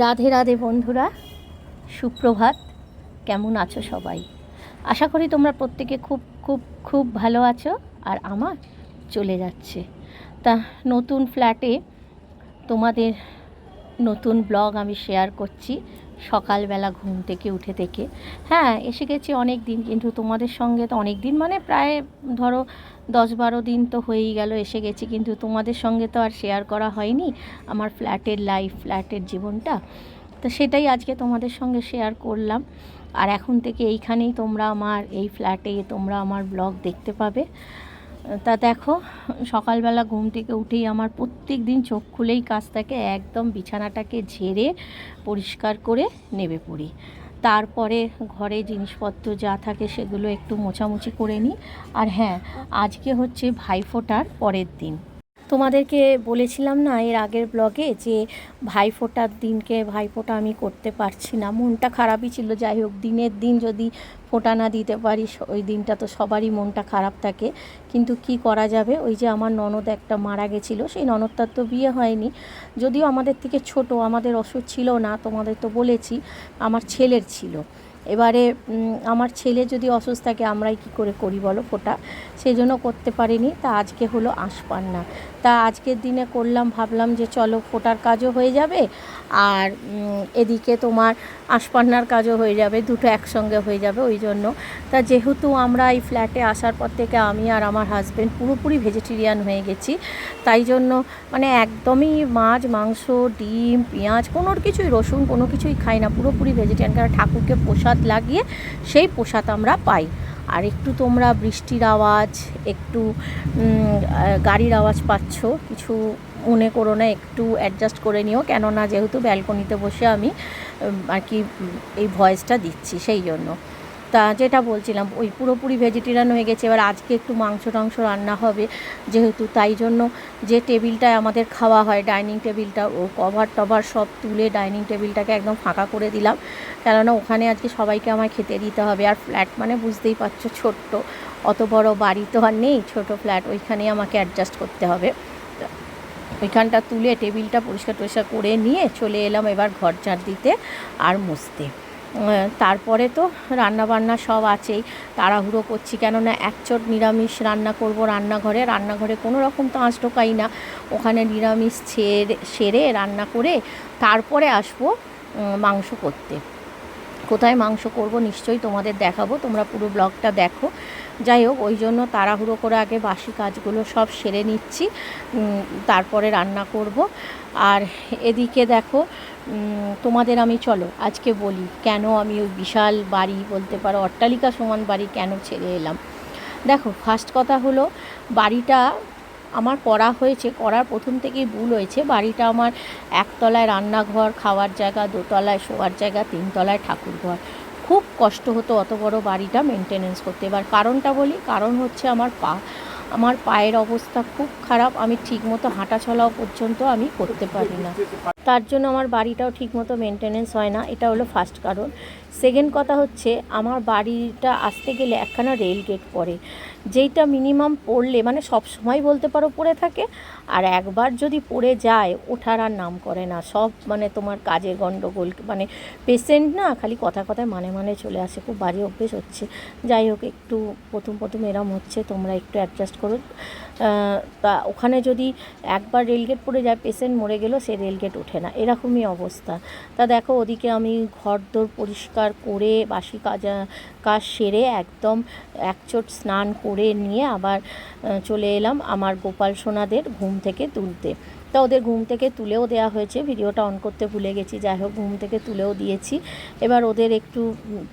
রাধে রাধে বন্ধুরা, সুপ্রভাত। কেমন আছো সবাই? আশা করি তোমরা প্রত্যেকে খুব খুব খুব ভালো আছো আর আমার চলে যাচ্ছে। তা নতুন ফ্ল্যাটে তোমাদের নতুন ব্লগ আমি শেয়ার করছি সকালবেলা ঘুম থেকে উঠে থেকে। হ্যাঁ এসে গেছি অনেক দিন কিন্তু তোমাদের সঙ্গে তো অনেক দিন মানে প্রায় ধরো দশ বারো দিন তো হয়েই গেল, এসে গেছি। কিন্তু তোমাদের সঙ্গে তো আর শেয়ার করা হয়নি আমার ফ্ল্যাটের লাইফ ফ্ল্যাটের জীবনটা। তো সেটাই আজকে তোমাদের সঙ্গে শেয়ার করলাম। আর এখন থেকে এইখানেই তোমরা আমার এই ফ্ল্যাটে তোমরা আমার ব্লগ দেখতে পাবে। তা দেখো, সকালবেলা ঘুম থেকে উঠেই আমার প্রত্যেক দিন চোখ খুলেই কাজ থাকে, একদম বিছানাটাকে ঝেড়ে পরিষ্কার করে নেবে পড়ি। তারপরে ঘরে জিনিসপত্র যা থাকে সেগুলো একটু মোছামুছি করে নিই। আর হ্যাঁ আজকে হচ্ছে ভাইফোঁটার পরের দিন। তোমাদেরকে বলেছিলাম না এর আগের ব্লগে যে ভাইফোঁটার দিনকে ভাইফোঁটা আমি করতে পারছি না। মনটা খারাপই ছিল। যাই হোক, দিনের দিন যদি ফোঁটা না দিতে পারি ওই দিনটা তো সবারই মনটা খারাপ থাকে। কিন্তু কি করা যাবে? ওই যে আমার ননদ একটা মারা গেছিল, সেই ননদটার তো বিয়ে হয়নি। যদিও আমাদের থেকে ছোট, আমাদের ওষুধ ছিল না, তোমাদের তো বলেছি, আমার ছেলের ছিল। এবারে আমার ছেলে যদি অসুস্থ থাকে, আমরাই কি করে করি বলো ফোটা? সেই জন্য করতে পারিনি। তা আজকে হলো আশপান্না তা আজকের দিনে করলাম, ভাবলাম যে চলো ফোটার কাজও হয়ে যাবে আর এদিকে তোমার আশপান্নার কাজও হয়ে যাবে, দুটো একসঙ্গে হয়ে যাবে ওই জন্য। তা যেহেতু আমরা এই ফ্ল্যাটে আসার পর থেকে আমি আর আমার হাজব্যান্ড পুরোপুরি ভেজিটেরিয়ান হয়ে গেছি, তাই জন্য মানে একদমই মাছ, মাংস, ডিম, পেঁয়াজ, কোনো কিছুই, রসুন কোনো কিছুই খাই না, পুরোপুরি ভেজিটেরিয়ান কারণ ঠাকুরকে প্রসাদ লাগিয়ে সেই প্রসাদ আমরা পাই। আর একটু তোমরা বৃষ্টির আওয়াজ, একটু গাড়ির আওয়াজ পাচ্ছ, কিছু মনে করো না, একটু অ্যাডজাস্ট করে নিও। কেননা যেহেতু ব্যালকনিতে বসে আমি আর কি এই ভয়েসটা দিচ্ছি, সেই জন্য। তা যেটা বলছিলাম, ওই পুরোপুরি ভেজিটেরিয়ান হয়ে গেছে। এবার আজকে একটু মাংস টাংস রান্না হবে যেহেতু, তাই জন্য যে টেবিলটায় আমাদের খাওয়া হয়, ডাইনিং টেবিলটা, ও কভার টভার সব তুলে ডাইনিং টেবিলটাকে একদম ফাঁকা করে দিলাম। কেননা ওখানে আজকে সবাইকে আমায় খেতে দিতে হবে। আর ফ্ল্যাট মানে বুঝতেই পারছ, ছোট্ট, অত বড় বাড়ি তো আর নেই, ছোট ফ্ল্যাট, ওইখানেই আমাকে অ্যাডজাস্ট করতে হবে। ওইখানটা তুলে টেবিলটা পরিষ্কার টরিষ্কার করে নিয়ে চলে এলাম এবার ঘর ঝাড় দিতে আর মুছতে। তারপরে তো রান্না বান্না সব আছেই। তাড়াহুড়ো করছি কেননা একচোট নিরামিষ রান্না করব রান্নাঘরে। রান্নাঘরে কোনো রকম তো আঁচ ঢোকাই না। ওখানে নিরামিষ ছেড়ে, সেরে রান্না করে তারপরে আসব মাংস করতে। কোথায় মাংস করব নিশ্চয়ই তোমাদের দেখাবো। তোমরা পুরো ব্লগটা দেখো। যাই হোক, ওই জন্য তাড়াহুড়ো করে আগে বাসি কাজগুলো সব সেরে নিচ্ছি। তারপরে রান্না করব। আর এদিকে দেখো তোমাদের আমি চলো, আজকে বলি কেন আমি ওই বিশাল বাড়ি বলতে পারো, অট্টালিকা সমান বাড়ি কেন ছেড়ে এলাম? দেখো ফার্স্ট কথা হলো বাড়িটা আমার করা হয়েছে, করার প্রথম থেকেই ভুল হয়েছে। বাড়িটা আমার একতলায় রান্নাঘর, খাওয়ার জায়গা, দোতলায় শোয়ার জায়গা, তিনতলায় ঠাকুরঘর খুব কষ্ট হতো অত বড় বাড়িটা মেনটেনেন্স করতে। এবার কারণটা বলি, কারণ হচ্ছে আমার পা আমার পায়ের অবস্থা খুব খারাপ, আমি ঠিকমতো হাঁটাচলাও পর্যন্ত আমি করতে পারি না। তার জন্য আমার বাড়িটাও ঠিকমতো মেনটেনেন্স হয় না, এটা হলো ফার্স্ট কারণ। সেকেন্ড কথা হচ্ছে, আমার বাড়িটা আসতে গেলে একখানা রেল গেট পড়ে। যেইটা মিনিমাম পড়লে মানে সব সময় বলতে পারো পড়ে থাকে আর একবার যদি পড়ে যায়, ওঠার আর নাম করে না। সব মানে তোমার কাজের গণ্ডগোল মানে পেশেন্ট না খালি কথা কথায় মানে মানে চলে আসে, খুব বাজে অভ্যেস হচ্ছে। যাই হোক, একটু প্রথম প্রথম এরম হচ্ছে, তোমরা একটু অ্যাডজাস্ট করো। তা ওখানে যদি একবার রেলগেট পড়ে যায় পেশেন্ট মরে গেলেও সে রেলগেট ওঠে না। এরকমই অবস্থা। তা দেখো, ওদিকে আমি ঘর দোর পরিষ্কার করে, বাসি কাজ কাজ সেরে একদম একচোট স্নান করে নিয়ে আবার চলে এলাম আমার গোপাল সোনাদের ঘুম থেকে তুলতে। তা ওদের ঘুম থেকে তুলেও দেওয়া হয়েছে। ভিডিওটা অন করতে ভুলে গেছি, যাই হোক ঘুম থেকে তুলেও দিয়েছি। এবার ওদের একটু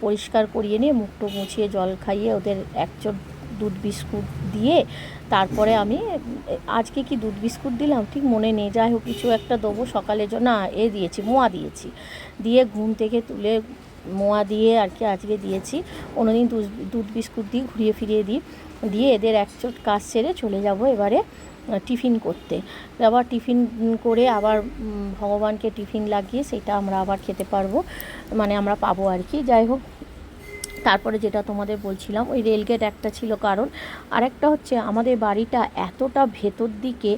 পরিষ্কার করিয়ে নিয়ে মুখটো মুছিয়ে জল খাইয়ে ওদের একচোট দুধ বিস্কুট দিয়ে তারপরে আমি, আজকে কি দুধ বিস্কুট দিলাম? ঠিক মনে নেই। যাই হোক কিছু একটা দেবো। সকালে না, এ দিয়েছি, মোয়া দিয়েছি। দিয়ে ঘুম থেকে তুলে মোয়া দিয়ে আর কি আজকে দিয়েছি। অন্যদিন দুধ বিস্কুট দিই ঘুরিয়ে ফিরিয়ে দিই। দিয়ে এদের একচোট কাজ সেরে চলে যাব এবারে। টিফিন করতে। আবার টিফিন করে আবার ভগবানকে টিফিন লাগিয়ে সেটা আমরা আবার খেতে পারব। মানে আমরা পাবো আর কি। যাই হোক তারপরে যেটা তোমাদের বলছিলাম, ওই রেলগেট একটা ছিল কারণ, আরেকটা হচ্ছে আমাদের বাড়িটা এতটা ভেতর দিকে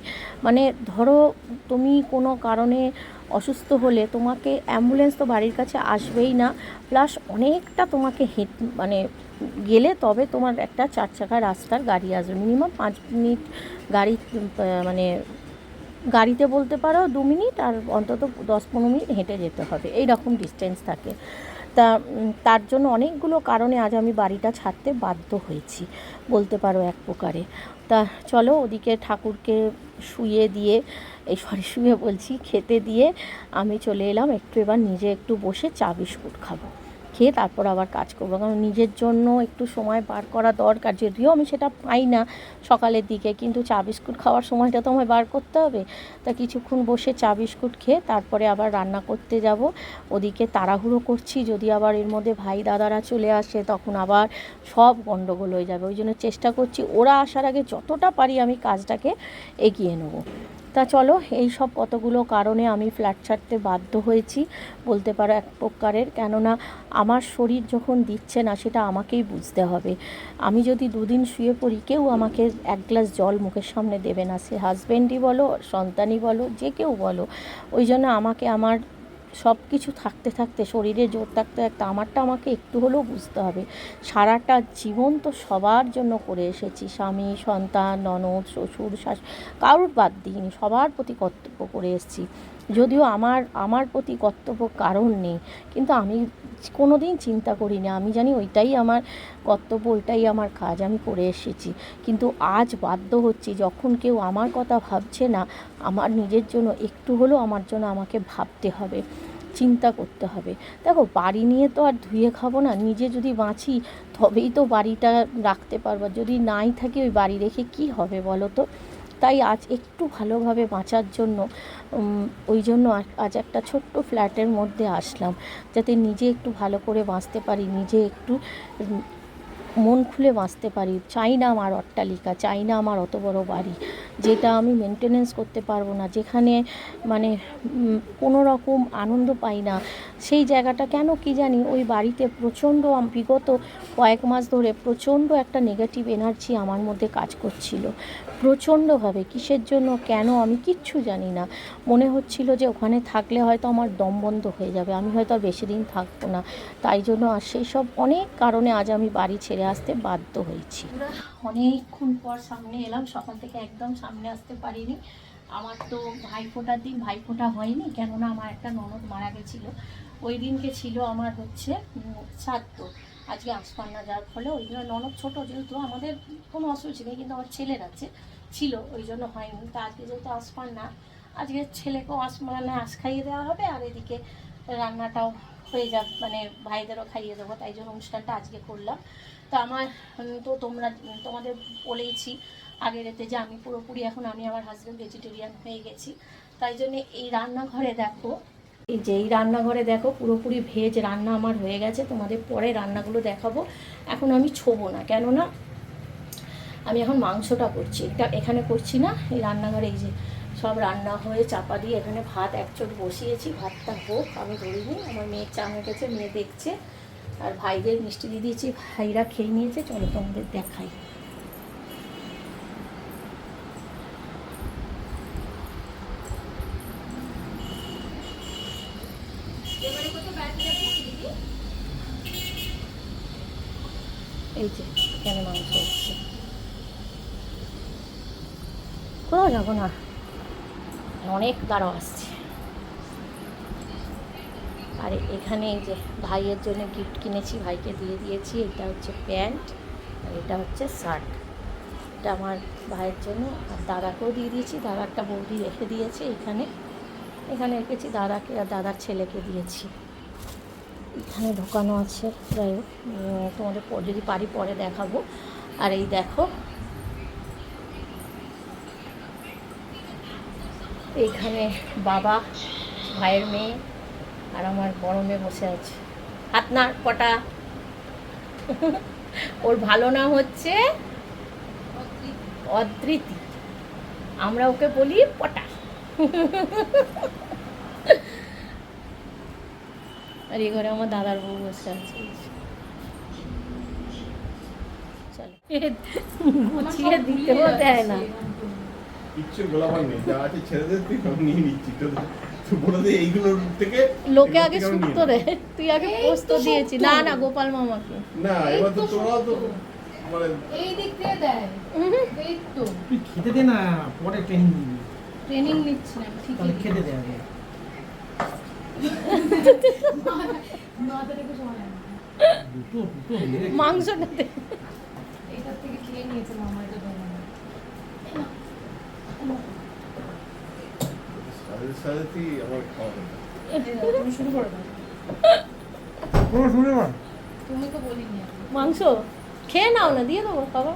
মানে ধরো তুমি কোনো কারণে অসুস্থ হলে তোমাকে অ্যাম্বুলেন্স তো বাড়ির কাছে আসবেই না প্লাস অনেকটা তোমাকে হেঁট মানে গেলে তবে তোমার একটা চার চাকা রাস্তার গাড়ি আসবে। মিনিমাম পাঁচ মিনিট গাড়ি মানে গাড়িতে বলতে পারো দু মিনিট আর অন্তত দশ পনেরো মিনিট হেঁটে যেতে হবে। এই রকম ডিস্টেন্স থাকে। তা তার জন্য অনেকগুলো কারণে আজ আমি বাড়িটা ছাড়তে বাধ্য হয়েছি, বলতে পারো এক প্রকারে। তা চলো ওদিকে ঠাকুরকে শুয়ে দিয়ে, এই সরি, শুয়ে বলছি, খেতে দিয়ে আমি চলে এলাম। একটু এবার নিজে একটু বসে চা বিস্কুট খাব। খেয়ে তারপর আবার কাজ করব। কারণ নিজের জন্য একটু সময় বার করা দরকার। যদিও আমি সেটা পাই না সকালের দিকে, কিন্তু চা বিস্কুট খাওয়ার সময়টা তো আমায় বার করতে হবে। তা কিছুক্ষণ বসে চা বিস্কুট খেয়ে তারপরে আবার রান্না করতে যাব। ওদিকে তাড়াহুড়ো করছি, যদি আবার এর মধ্যে ভাই দাদারা চলে আসে, তখন আবার সব গণ্ডগোল হয়ে যাবে। ওই জন্য চেষ্টা করছি, ওরা আসার আগে যতটা পারি আমি কাজটাকে এগিয়ে নেব। তা চলো, এই সব কতগুলো কারণে আমি ফ্ল্যাট ছাড়তে বাধ্য হয়েছি বলতে পারো এক প্রকারের। কেননা আমার শরীর যখন দিচ্ছে না, সেটা আমাকেই বুঝতে হবে। আমি যদি দুদিন শুয়ে পড়ি, কেউ আমাকে এক গ্লাস জল মুখের সামনে দেবে না। সে হাজব্যান্ডই বলো, সন্তানই বলো, যে কেউ বলো। ওই জন্য আমাকে আমার সব কিছু থাকতে থাকতে, শরীরে জোর থাকতে থাকতে আমারটা আমাকে একটু হলেও বুঝতে হবে। সারাটা জীবন তো সবার জন্য করে এসেছি, স্বামী, সন্তান, ননদ, শ্বশুর শাশ কারুর বাদ দিইনি, সবার প্রতি কর্তব্য করে এসেছি। যদিও আমার আমার প্রতি কর্তব্য কারণ নেই, কিন্তু আমি কোনো দিন চিন্তা করি না আমি জানি ওইটাই আমার কর্তব্য, ওইটাই আমার কাজ, আমি করে এসেছি। কিন্তু আজ বাধ্য হচ্ছি, যখন কেউ আমার কথা ভাবছে না, আমার নিজের জন্য একটু হলেও আমার জন্য আমাকে ভাবতে হবে, চিন্তা করতে হবে। দেখো, বাড়ি নিয়ে তো আর ধুয়ে খাব না, নিজে যদি বাঁচি, তবেই তো বাড়িটা রাখতে পারব। যদি নাই থাকি, ওই বাড়ি রেখে কি হবে বলো তো? তাই আজ একটু ভালোভাবে বাঁচার জন্য ওই জন্য আজ- একটা ছোট্ট ফ্ল্যাটের মধ্যে আসলাম। যাতে নিজে একটু ভালো করে বাঁচতে পারি, নিজে একটু মন খুলে বাঁচতে পারি। চাই না আমার অট্টালিকা, চাই না আমার অত বড় বাড়ি, যেটা আমি মেনটেনেন্স করতে পারব না, যেখানে মানে কোনো রকম আনন্দ পাই না। সেই জায়গাটা কেন কি জানি, ওই বাড়িতে প্রচণ্ড বিগত কয়েক মাস ধরে প্রচণ্ড একটা নেগেটিভ এনার্জি আমার মধ্যে কাজ করছিল। প্রচণ্ডভাবে কিসের জন্য, কেন, আমি কিচ্ছু জানি না। মনে হচ্ছিল যে ওখানে থাকলে হয়তো আমার দম বন্ধ হয়ে যাবে, আমি হয়তো আর বেশি দিন থাকব না। তাই জন্য আর সেই সব অনেক কারণে আজ আমি বাড়ি ছেড়ে আসতে বাধ্য হয়েছি। অনেকক্ষণ পর সামনে এলাম, সকাল থেকে একদম সামনে আসতে পারিনি। আমার তো ভাইফোঁটার দিন ভাইফোঁটা হয়নি, কেননা আমার একটা ননদ মারা গেছিল। ওই দিনকে ছিল আমার হচ্ছে শ্রাদ্ধ আজকে আসপান্না যাওয়ার ফলে ওই জন্য ননদ ছোটো, যেহেতু আমাদের কোনো অসুবিধা নেই কিন্তু আমার ছেলের আছে। ছিল, ওই জন্য হয়নি। তা আজকে যেহেতু আসপান্না আজকে ছেলেকেও আস মানে আস খাইয়ে দেওয়া হবে, আর এদিকে রান্নাটাও হয়ে যাক মানে ভাইদেরও খাইয়ে দেবো, তাই জন্য অনুষ্ঠানটা আজকে করলাম। তো আমার তো তোমরা, তোমাদের বলেইছি আগের এতে যে আমি পুরোপুরি এখন আমি আমার হাজব্যান্ড ভেজিটেরিয়ান হয়ে গেছি। তাই জন্য এই রান্নাঘরে দেখো, এই যে এই রান্নাঘরে দেখো, পুরোপুরি ভেজ রান্না আমার হয়ে গেছে, তোমাদের পরে রান্নাগুলো দেখাবো। এখন আমি ছোবো না, কেননা আমি এখন মাংসটা করছি। এটা এখানে করছি না, এই রান্নাঘরে এই যে সব রান্না হয়ে চাপা দিয়ে এখানে ভাত এক চোট বসিয়েছি, ভাতটা হোক, আমি ধরিনি, আমার মেয়ের চা হয়ে গেছে, মেয়ে দেখছে, আর ভাইদের মিষ্টি দিয়ে দিয়েছি, ভাইরা খেয়ে নিয়েছে, চলো তোমাদের দেখাই। এই যে, এখানে মাংস হচ্ছে কোথাও যাব না। অনেক দাঁড়াও আসছে। আর এখানে এই যে ভাইয়ের জন্য গিফট কিনেছি, ভাইকে দিয়ে দিয়েছি, এটা হচ্ছে প্যান্ট আর এটা হচ্ছে শার্ট। এটা আমার ভাইয়ের জন্য আর দাদাকেও দিয়ে দিয়েছি দাদা একটা বৌদি রেখে দিয়েছে এখানে। এখানে রেখেছি দাদাকে আর দাদার ছেলেকে দিয়েছি। এখানে ঢোকানো আছে, যাই হোক তোমাদের যদি পারি পরে দেখাবো। আর এই দেখো এইখানে বাবা ভাইয়ের মেয়ে আর আমার বড় মেয়ে বসে আছে। হাত না কটা। ওর ভালো নাম হচ্ছে অদৃতি আমরা ওকে বলি পটা আর এই ঘরে আমার দাদার বউ বসে আছে। গুছিয়ে দিতেও দেয় না। কিচ্ছু গোলাবার নেই যা আছে তুই সব নিয়ে নিচ্ছি তো তো বলে দে এইগুলোর থেকে লোকে আগে নেব। দেয় তুই আগে পোস্ত দিয়েছি না না গোপাল মামাকে। না এবার তো তোরাও তো মানে এই দিক দিয়ে দেয়। এই তো। তুই খেতে দে না পরে ট্রেনিং দিবি ট্রেনিং নিচ্ছি না ঠিক তাহলে খেতে দে আগে। মাংসটা দে। এটার থেকে খেয়ে নিয়েছে মাংস? খেয়ে নাও না, দিয়ে দেবো খাবার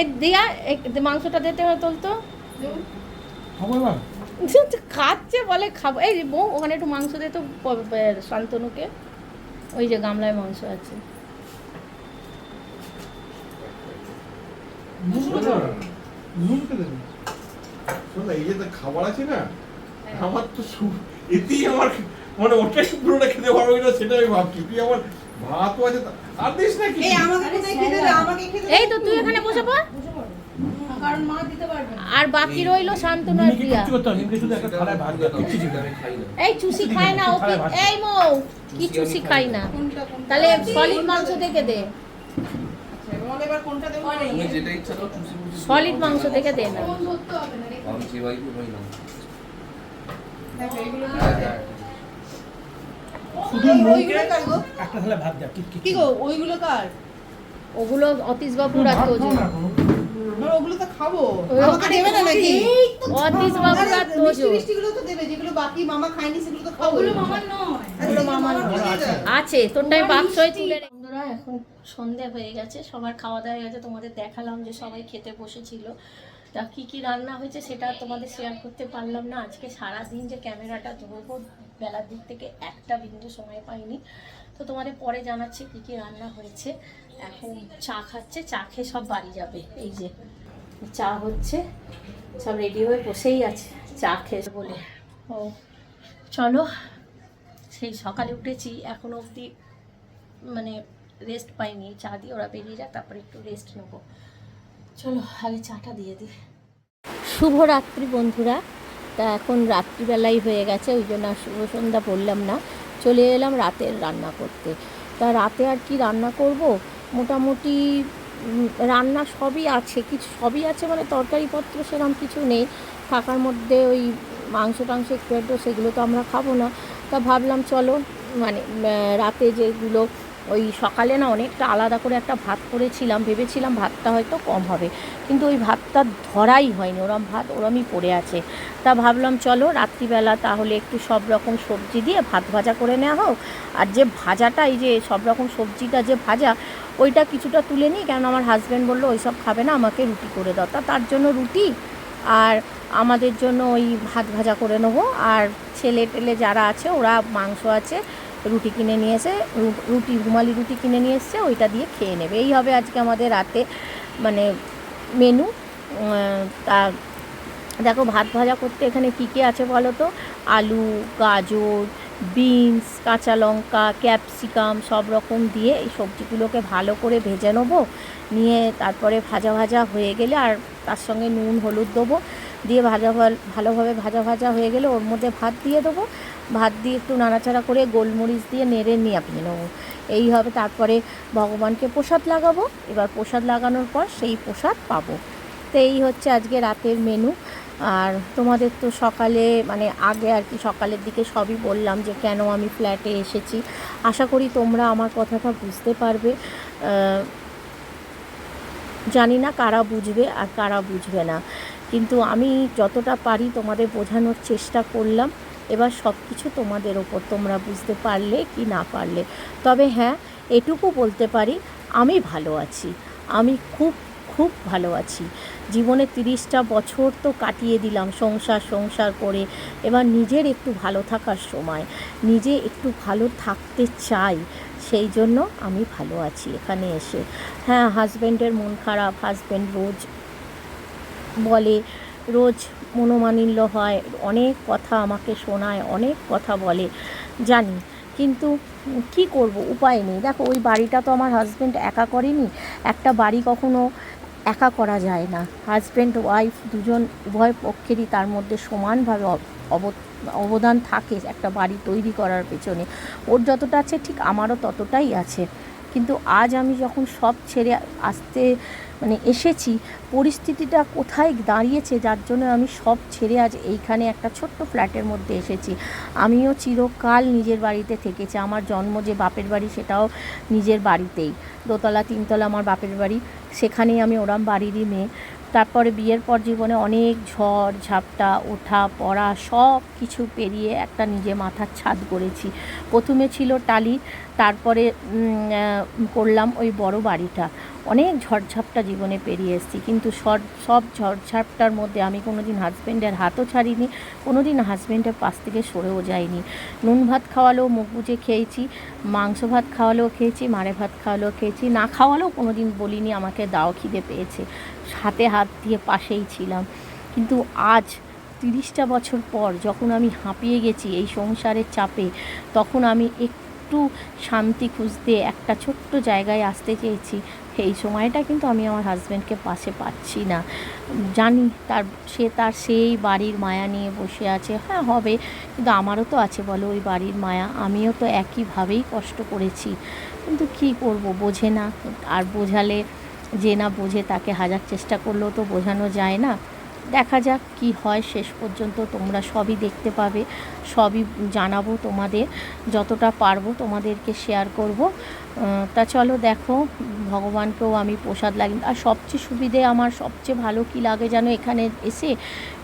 এই দিয়া, এই মাংসটা দিতে তোলতো। দেবো? খাব খাচ্ছে বলে খাব। এই বউ, ওখানে একটু মাংস দে তো শান্তনুকে। ওই যে গামলায় মাংস আছে। নুন শোন না, না, এই যে তো খাবার আছে না হ্যাঁ। আমার তো এতেই আমার মানে ওটাই পুরোটা খেতে পারব কিনা সেটা আমি ভাবছি। তুই আমার ভাতও আছে আর দিস নাকি এই আমাকে কোথায় খেতে দে আমাকে খেতে এই তো তুই এখানে বসে পড়। কারণ মা দিতে পারবে আর বাকি রইল শান্তনু আর প্রিয়া। শুধু একটা থালায় ভাত না। এই চুষি খায় না ও এই মৌ কি চুষি খাই না। তাহলে সলিড মাংস থেকে দে আচ্ছা, বল এবার কোনটা দেবো তুমি যেটা ইচ্ছা দাও চুষি মুষি সলিড মাংস থেকে দে না আমি সেবাই ভাই এগুলো হ্যাঁ হ্যাঁ। শুধু ওইগুলো নুনকে কার গো? একটা থালায় ভাত দাও কি কি গো ওইগুলো কার? ওগুলো অতীশ বাবুর আর ভাত তোজো। খাও না কোনো। আমরা ওগুলো তো খাব। আমাকে দেবে না নাকি? অতীশ বাবুর আর আরে, মিষ্টি মিষ্টিগুলো তো দেবে যেগুলো বাকি মামা খায়নি সেগুলো তো খাব। ওগুলো মামার নয়। ওগুলো মামার আছে তোরটাই বাক্সই তুলে রে- বন্ধুরা, এখন সন্ধে হয়ে গেছে, সবার খাওয়া দাওয়া হয়ে গেছে, তোমাদের দেখালাম যে সবাই খেতে বসেছিল। তা কী কী রান্না হয়েছে সেটা তোমাদের শেয়ার করতে পারলাম না। আজকে সারা দিন যে ক্যামেরাটা ধরবো, বেলার দিক থেকে একটা বিন্দু সময় পাইনি। তো তোমাদের পরে জানাচ্ছি কী কী রান্না হয়েছে। এখন চা খাচ্ছে, চা খেয়ে সব বাড়ি যাবে। এই যে, চা হচ্ছে, সব রেডি হয়ে বসেই আছে, চা খেয়ে বলে। ও, চলো, সেই সকালে উঠেছি এখনও অবধি মানে রেস্ট পাইনি চা দিয়ে ওরা বেরিয়ে যাক, তারপরে একটু রেস্ট নেব। চলো, আগে চাটা দিয়ে দিই। শুভ রাত্রি বন্ধুরা। তা এখন রাত্রিবেলাই হয়ে গেছে, ওই জন্য শুভ সন্ধ্যা বললাম না। চলে এলাম রাতের রান্না করতে। তা রাতে আর কি রান্না করব? মোটামুটি রান্না সবই আছে, কিছু সবই আছে মানে তরকারিপত্র সেরকম কিছু নেই। থাকার মধ্যে ওই মাংস টাংস একটু সেগুলো তো আমরা খাব না। তা ভাবলাম চলো মানে রাতে যেগুলো ওই সকালে না অনেকটা আলাদা করে একটা ভাত করেছিলাম, ভেবেছিলাম ভাতটা হয়তো কম হবে। কিন্তু ওই ভাতটা ধরাই হয়নি, ওরম ভাত ওরমই পড়ে আছে। তা ভাবলাম চলো রাত্রিবেলা তাহলে একটু সব রকম সবজি দিয়ে ভাত ভাজা করে নেওয়া হোক। আর যে ভাজাটা, এই যে সব রকম সবজিটা যে ভাজা, ওইটা কিছুটা তুলে নিই। কেন আমার হাজব্যান্ড বলল, ওই সব খাবে না, আমাকে রুটি করে দাও। তা তার জন্য রুটি আর আমাদের জন্য ওই ভাত ভাজা করে নেব। আর ছেলে টেলে যারা আছে, ওরা মাংস আছে রুটি কিনে নিয়ে এসে রুটি, রুমালি রুটি কিনে নিয়ে এসছে, ওইটা দিয়ে খেয়ে নেবে। এই হবে আজকে আমাদের রাতে মানে মেনু তা দেখো ভাত ভাজা করতে এখানে কী কী আছে বলো তো? আলু, গাজর বিনস কাঁচা লঙ্কা ক্যাপসিকাম সব রকম দিয়ে এই সবজিগুলোকে ভালো করে ভেজে নেব। নিয়ে তারপরে ভাজা ভাজা হয়ে গেলে আর তার সঙ্গে নুন, হলুদ দেবো। দিয়ে ভাজা ভালোভাবে ভাজা ভাজা হয়ে গেলে ওর মধ্যে ভাত দিয়ে দেবো। ভাত দিয়ে একটু নাড়াচাড়া করে গোলমরিচ দিয়ে নেড়ে নিয়ে আপনি নেব। এই হবে তারপরে ভগবানকে প্রসাদ লাগাবো। এবার প্রসাদ লাগানোর পর সেই প্রসাদ পাবো। তো এই হচ্ছে আজকে রাতের মেনু আর তোমাদের তো সকালে মানে আগে আর কি সকালের দিকে সবই বললাম যে কেন আমি ফ্ল্যাটে এসেছি। আশা করি তোমরা আমার কথাটা বুঝতে পারবে। জানি না কারা বুঝবে আর কারা বুঝবে না। কিন্তু আমি যতটা পারি তোমাদের বোঝানোর চেষ্টা করলাম। এবার সব কিছু তোমাদের ওপর, তোমরা বুঝতে পারলে কি না পারলে। তবে হ্যাঁ এটুকু বলতে পারি, আমি ভালো আছি। আমি খুব খুব ভালো আছি। জীবনে তিরিশটা বছর তো কাটিয়ে দিলাম সংসার সংসার করে। এবার নিজের একটু ভালো থাকার সময়, নিজে একটু ভালো থাকতে চাই, সেই জন্য আমি ভালো আছি এখানে এসে। হ্যাঁ হাজব্যান্ডের মন খারাপ হাজব্যান্ড রোজ বলে, রোজ মনোমালিন্য হয়, অনেক কথা আমাকে শোনায়, অনেক কথা বলে। জানি, কিন্তু কি করব, উপায় নেই। দেখো, ওই বাড়িটা তো আমার হাজব্যান্ড একা করেনি, একটা বাড়ি কখনো একা করা যায় না। হাজব্যান্ড ওয়াইফ দুজন উভয় পক্ষেরই তার মধ্যে সমানভাবে অব- অব- অবদান থাকে একটা বাড়ি তৈরি করার পেছনে। ওর যতটা আছে, ঠিক আমারও ততটাই আছে। কিন্তু আজ আমি যখন সব ছেড়ে আসতে মানে এসেছি, পরিস্থিতিটা কোথায় দাঁড়িয়েছে যার জন্য আমি সব ছেড়ে আজ এইখানে একটা ছোট্ট ফ্ল্যাটের মধ্যে এসেছি। আমিও চিরকাল নিজের বাড়িতে থেকেছি, আমার জন্ম যে বাপের বাড়ি সেটাও নিজের বাড়িতেই। দোতলা, তিনতলা আমার বাপের বাড়ি, সেখানেই আমি ওরাম বাড়িরই মেয়ে। তারপরে বিয়ের পর জীবনে অনেক ঝড়, ঝাপটা, ওঠা, পড়া সব কিছু পেরিয়ে একটা নিজে মাথার ছাদ করেছি প্রথমে ছিল টালি, তারপরে করলাম ওই বড় বাড়িটা। অনেক ঝড়ঝাপটা জীবনে পেরিয়ে এসেছি, কিন্তু সব ঝড়ঝাপটার মধ্যে আমি কোনো দিন হাজব্যান্ডের হাতও ছাড়িনি কোনো দিন হাজব্যান্ডের পাশ থেকে সরেও যাইনি। নুন ভাত খাওয়ালেও মুখ বুঝে খেয়েছি, মাংস ভাত খাওয়ালেও খেয়েছি, মারে ভাত খাওয়ালেও খেয়েছি, না খাওয়ালেও কোনো দিন বলিনি, আমাকে দাও খিদে পেয়েছে। হাতে হাত দিয়ে পাশেই ছিলাম। কিন্তু আজ, তিরিশটা বছর পর যখন আমি হাঁপিয়ে গেছি এই সংসারের চাপে, তখন আমি একটু শান্তি খুঁজতে একটা ছোট্ট জায়গায় আসতে চেয়েছি। এই সময়টা কিন্তু আমি আমার হাজব্যান্ডকে পাশে পাচ্ছি না। জানি তার, সে তার সেই বাড়ির মায়া নিয়ে বসে আছে। হ্যাঁ হবে। কিন্তু আমারও তো আছে বলো ওই বাড়ির মায়া। আমিও তো একইভাবেই কষ্ট করেছি। কিন্তু কি করব বোঝে না। আর বোঝালে যে না বোঝে তাকে হাজার চেষ্টা করলেও তো বোঝানো যায় না। দেখা যাক কি হয়, শেষ পর্যন্ত তোমরা সবই দেখতে পাবে, সবই জানাব তোমাদের, যতটা পারব তোমাদেরকে শেয়ার করব। তা চলো দেখো, ভগবানকেও আমি প্রসাদ লাগি, আর সবচেয়ে সুবিধে আমার সবচেয়ে ভালো কি লাগে যেন এখানে এসে,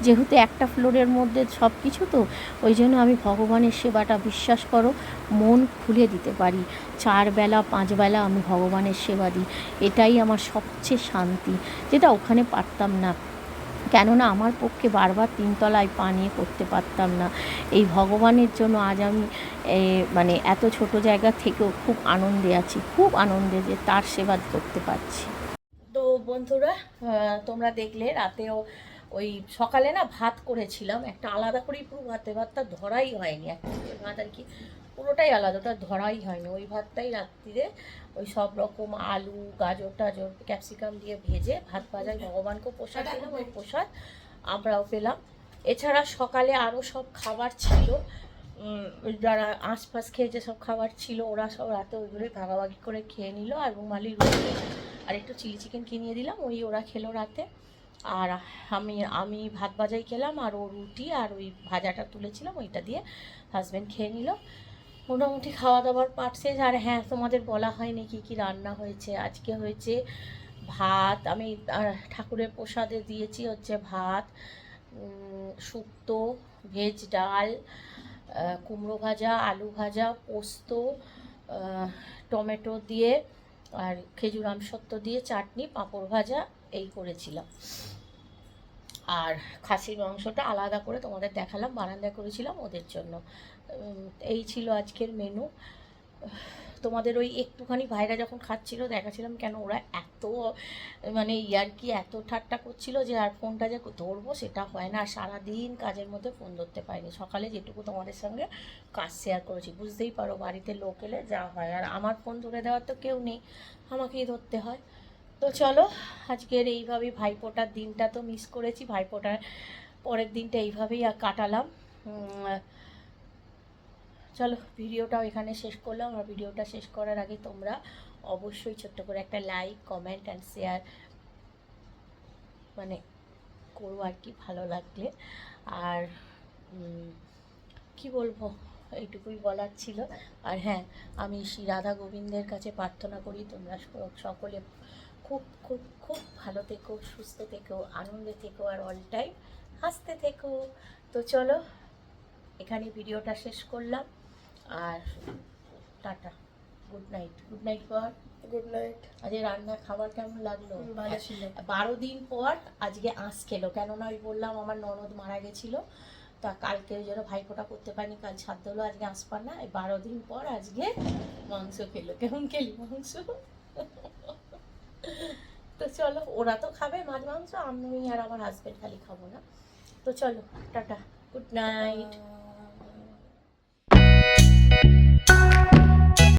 যেহেতু একটা ফ্লোরের মধ্যে সব কিছু তো, ওই জন্য আমি ভগবানের সেবাটা বিশ্বাস করো, মন খুলে দিতে পারি। চার বেলা, পাঁচ বেলা আমি ভগবানের সেবা দিই, এটাই আমার সবচেয়ে শান্তি। যেটা ওখানে পারতাম না। কেননা আমার পক্ষে বারবার তিনতলায় পা নিয়ে করতে পারতাম না। এই ভগবানের জন্য আজ আমি মানে এত ছোট জায়গা থেকেও খুব আনন্দে আছি, খুব আনন্দে যে তার সেবা করতে পারছি। তো বন্ধুরা তোমরা দেখলে রাতেও ওই সকালে না ভাত করেছিলাম, একটা আলাদা করেই পুরো ভাতে ভাতটা ধরাই হয়নি। একটা ভাত আর কি পুরোটাই আলাদা ওটা ধরাই হয়নি। ওই ভাতটাই রাত্রিরে ওই সব রকম আলু গাজর টাজর ক্যাপসিকাম দিয়ে ভেজে ভাত ভাজায় ভগবানকেও প্রসাদ দিলাম ওই প্রসাদ আমরাও পেলাম। এছাড়া সকালে আরও সব খাবার ছিল। যারা আশপাশ খেয়ে যে সব খাবার ছিল ওরা সব রাতে ওইগুলো ভাগাভাগি করে খেয়ে নিল আর রুমালি রুটি আর একটু চিলি চিকেন কিনিয়ে দিলাম ওই ওরা খেলো রাতে। আর আমি আমি ভাত ভাজাই খেলাম আর ও রুটি আর ওই ভাজাটা তুলেছিলাম ওইটা দিয়ে হাজব্যান্ড খেয়ে নিল। মোটামুটি খাওয়া দাওয়ার পাট শেষ। আর হ্যাঁ তোমাদের বলা হয়নি কী কী রান্না হয়েছে, আজকে হয়েছে ভাত। আমি ঠাকুরের প্রসাদে দিয়েছি হচ্ছে ভাত শুক্তো, ভেজ ডাল কুমড়ো ভাজা, আলু ভাজা, পোস্ত টমেটো দিয়ে, আর খেজুর আমসত্ত্ব দিয়ে, চাটনি, পাঁপড় ভাজা, এই করেছিলাম। আর খাসির মাংসটা আলাদা করে তোমাদের দেখালাম, বারান্দায় করেছিলাম ওদের জন্য। এই ছিল আজকের মেনু তোমাদের ওই একটুখানি ভাইরা যখন খাচ্ছিল, দেখাছিলাম কেন ওরা এত মানে ইয়ার্কি এত ঠাট্টা করছিল যে আর ফোনটা যে ধরবো সেটা হয় না। সারাদিন কাজের মধ্যে ফোন ধরতে পারিনি। সকালে যেটুকু তোমাদের সঙ্গে কাজ শেয়ার করেছি। বুঝতেই পারো বাড়িতে লোক এলে যা হয়। আর আমার ফোন ধরে দেওয়ার তো কেউ নেই। আমাকেই ধরতে হয়। তো চলো, আজকের এইভাবেই ভাইফোঁটার দিনটা তো মিস করেছি। ভাইফোঁটার পরের দিনটা এইভাবেই আর কাটালাম। চলো, ভিডিওটাও এখানে শেষ করলাম। আর ভিডিওটা শেষ করার আগে তোমরা অবশ্যই ছোট্ট করে একটা লাইক কমেন্ট অ্যান্ড শেয়ার মানে করব আর কি ভালো লাগলে। আর কি বলব? এইটুকুই বলার ছিল। আর হ্যাঁ আমি শ্রী রাধা গোবিন্দের কাছে প্রার্থনা করি তোমরা সকলে খুব খুব খুব ভালো থেকো সুস্থ থেকো আনন্দে থেকো আর অল টাইম হাসতে থেকো। তো চলো এখানে ভিডিওটা শেষ করলাম আর tata. Good night good night পর গুড নাইট আজকে রান্না খাবার কেমন লাগল? ভালো ছিল। বারো দিন পর আজকে আঁশ খেলো কেননা ওই বললাম আমার ননদ মারা গেছিল তা কালকে ওই জন্য ভাইফোঁটা করতে পারিনি কাল ছাদ হলো আজকে আসপার না এই বারো দিন পর আজকে মাংস খেলো। কেমন খেলি মাংস? তো চলো, ওরা তো খাবে মাছ, মাংস, আমি আর আমার হাজবেন্ড খালি খাব না। তো চলো, টাটা গুড নাইট